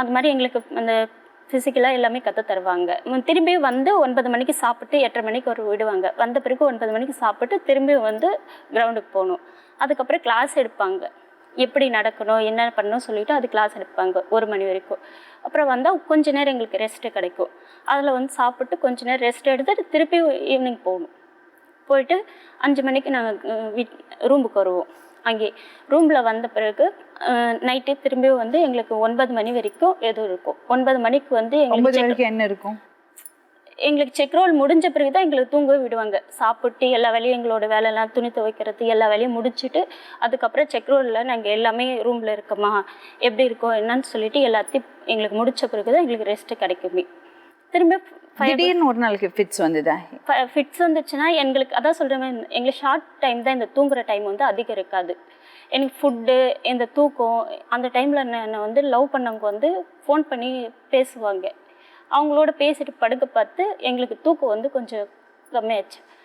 அந்த மாதிரி எங்களுக்கு அந்த ஃபிசிக்கலாக எல்லாமே கற்று தருவாங்க. திரும்பி வந்து ஒன்பது மணிக்கு சாப்பிட்டு எட்டரை மணிக்கு ஒரு விடுவாங்க. வந்த பிறகு ஒன்பது மணிக்கு சாப்பிட்டு திரும்பி வந்து கிரவுண்டுக்கு போகணும். அதுக்கப்புறம் கிளாஸ் எடுப்பாங்க. எப்படி நடக்கணும் என்ன பண்ணணும் சொல்லிட்டு அது கிளாஸ் எடுப்பாங்க ஒரு மணி வரைக்கும். அப்புறம் வந்தால் கொஞ்ச நேரம் எங்களுக்கு ரெஸ்ட்டு கிடைக்கும். அதில் வந்து சாப்பிட்டு கொஞ்ச நேரம் ரெஸ்ட் எடுத்துட்டு திருப்பி ஈவினிங் போகணும். போயிட்டு அஞ்சு மணிக்கு நாங்கள் வீட் ரூமுக்கு வருவோம். அங்கே ரூமில் வந்த பிறகு நைட்டு திரும்பி வந்து எங்களுக்கு ஒன்பது மணி வரைக்கும் எதுவும் இருக்கும். ஒன்பது மணிக்கு வந்து எங்களுக்கு என்ன இருக்கும்? எங்களுக்கு செக் ரோல் முடிஞ்ச பிறகு தான் எங்களுக்கு தூங்க விடுவாங்க. சாப்பிட்டு எல்லா வேலையும் எங்களோட வேலையெல்லாம் துணி துவைக்கிறது எல்லா வேலையும் முடிச்சுட்டு அதுக்கப்புறம் செக் ரோலில் நாங்கள் எல்லாமே ரூமில் இருக்கோமா? எப்படி இருக்கோம் என்னன்னு சொல்லிட்டு எல்லாத்தையும் எங்களுக்கு முடிச்ச பிறகு தான் எங்களுக்கு ரெஸ்ட்டு கிடைக்குமே. திரும்ப திடீர்னு ஒரு நாளைக்கு ஃபிட்ஸ் வந்ததா? ஃபிட்ஸ் வந்துச்சுன்னா எங்களுக்கு அதான் சொல்கிறேன் எங்களுக்கு ஷார்ட் டைம் தான் இந்த தூங்குற டைம் வந்து அதிகம் இருக்காது. எனக்கு ஃபுட்டு இந்த தூக்கம் அந்த டைமில் என்னை வந்து லவ் பண்ணவங்க வந்து ஃபோன் பண்ணி பேசுவாங்க. அவங்களோட பேசிட்டு படுக்க பார்த்து எங்களுக்கு தூக்கம் வந்து கொஞ்சம் கம்மியாச்சு.